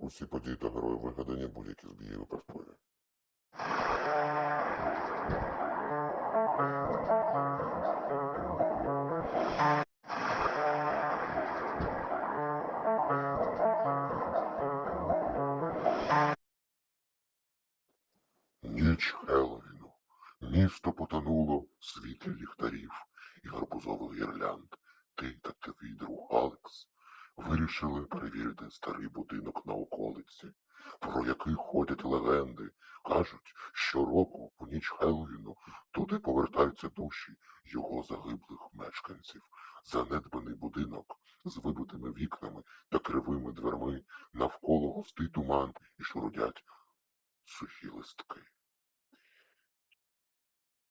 Усі події та герої вигадані будь-які збії випадкові. Ніч Хеллоуіну. Місто потонуло в світлі ліхтарів і гарбузових гірлянд. Ти та твій друг Алекс вирішили перевірити старий будинок на околиці, про який ходять легенди. Кажуть, щороку у ніч Хеллоуіну туди повертаються душі його загиблих мешканців. Занедбаний будинок з вибитими вікнами та кривими дверми, навколо густий туман і шурудять сухі листки.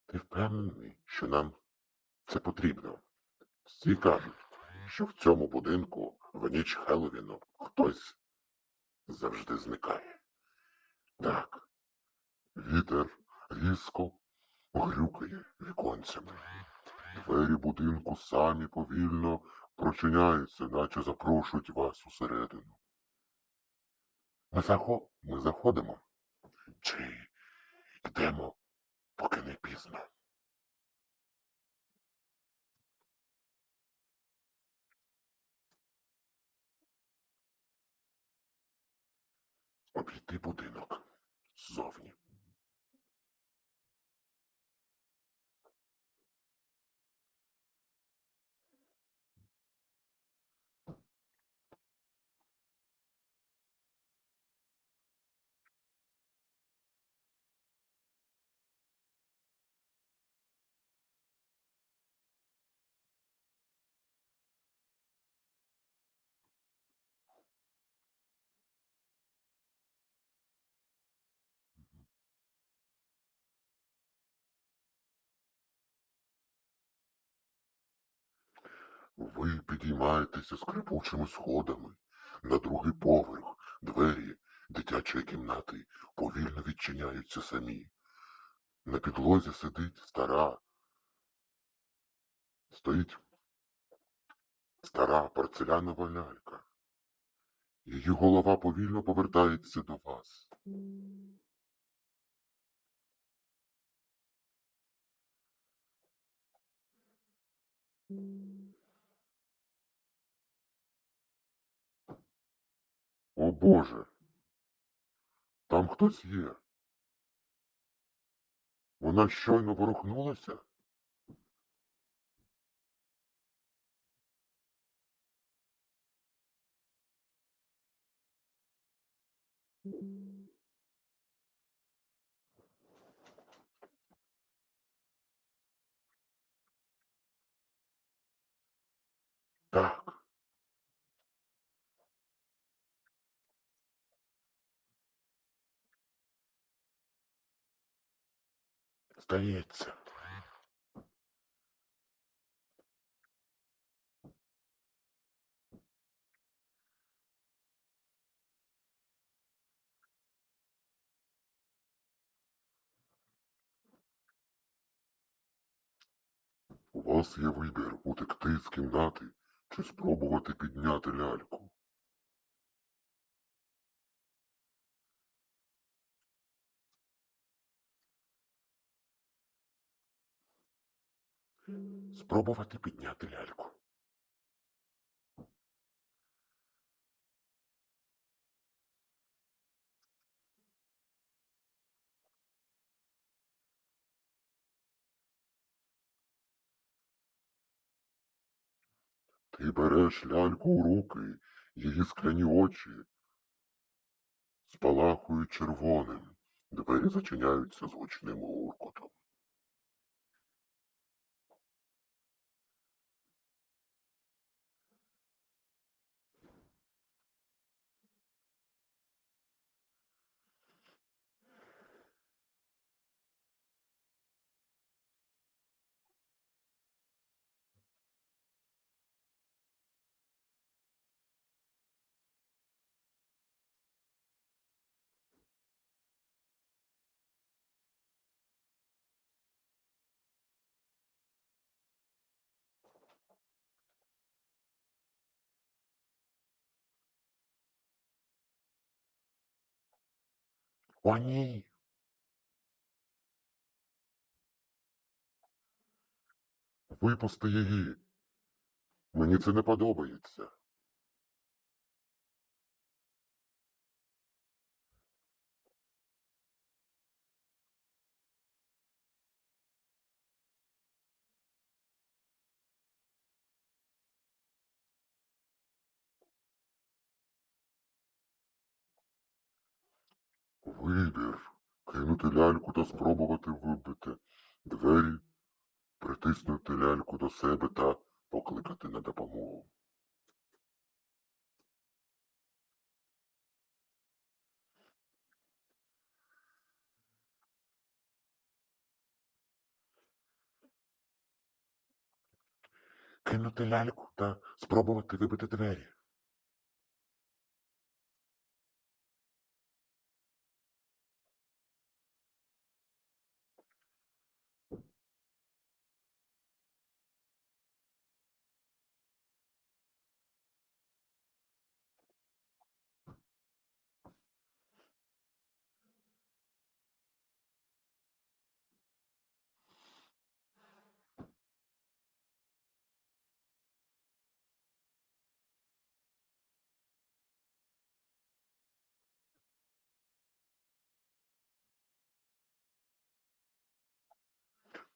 Ти впевнений, що нам це потрібно? Всі кажуть, що в цьому будинку в ніч Хеллоуіну хтось завжди зникає. Так, вітер різко грюкає віконцями. Двері будинку самі повільно прочиняються, наче запрошують вас усередину. Ми, захо... Ми заходимо. Чи йдемо, поки не пізно? Обійти будинок ззовні. Ви підіймаєтеся скрипучими сходами на другий поверх, двері дитячої кімнати повільно відчиняються самі. На підлозі сидить стара. Стоїть стара порцелянова лялька. Її голова повільно повертається до вас. О Боже. Там хтось є. Вона щойно ворухнулася. Так. Здається. У вас є вибір утекти з кімнати чи спробувати підняти ляльку. Спробувати підняти ляльку. Ти береш ляльку у руки, її скляні очі спалахують червоним. Двері зачиняються з гучним гуркотом. О, ні. Випусти її. Мені це не подобається. Вибір. Кинути ляльку та спробувати вибити двері, притиснути ляльку до себе та покликати на допомогу. Кинути ляльку та спробувати вибити двері.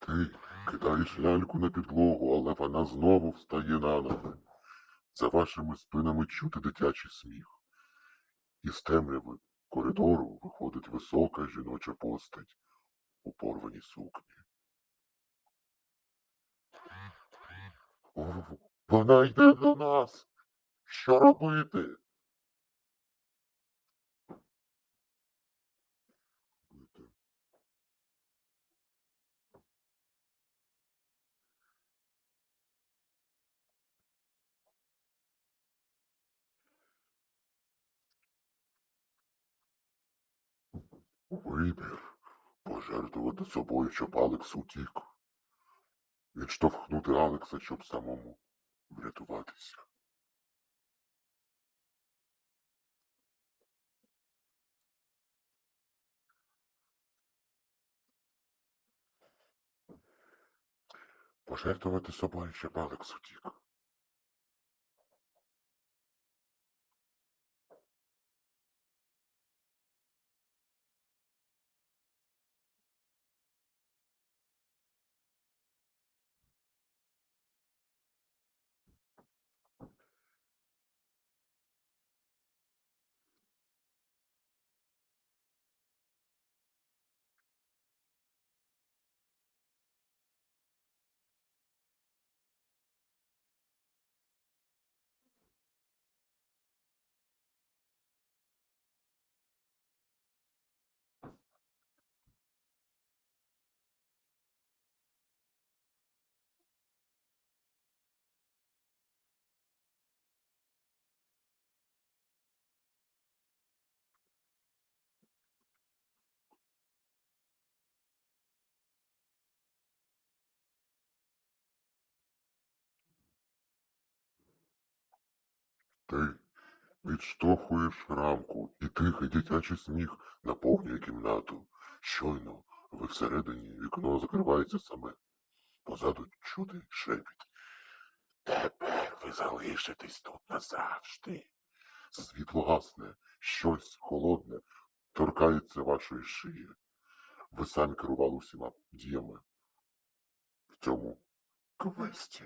Ти кидаєш ляльку на підлогу, але вона знову встає на ноги. За вашими спинами чути дитячий сміх. Із темряви коридору виходить висока жіноча постать у порваній сукні. Вона йде до нас. Що робити? Вибір пожертвувати собою, щоб Алекс утік. Відштовхнути Алекса, щоб самому врятуватися. Пожертвувати собою, щоб Алекс утік. Відштовхуєш рамку, і тихий дитячий сміх наповнює кімнату. Щойно ви всередині вікно закривається саме. Позаду чути шепіт. Тепер ви залишитесь тут назавжди. Світло гасне, щось холодне торкається вашої шиї. Ви самі керували усіма діями в цьому квесті.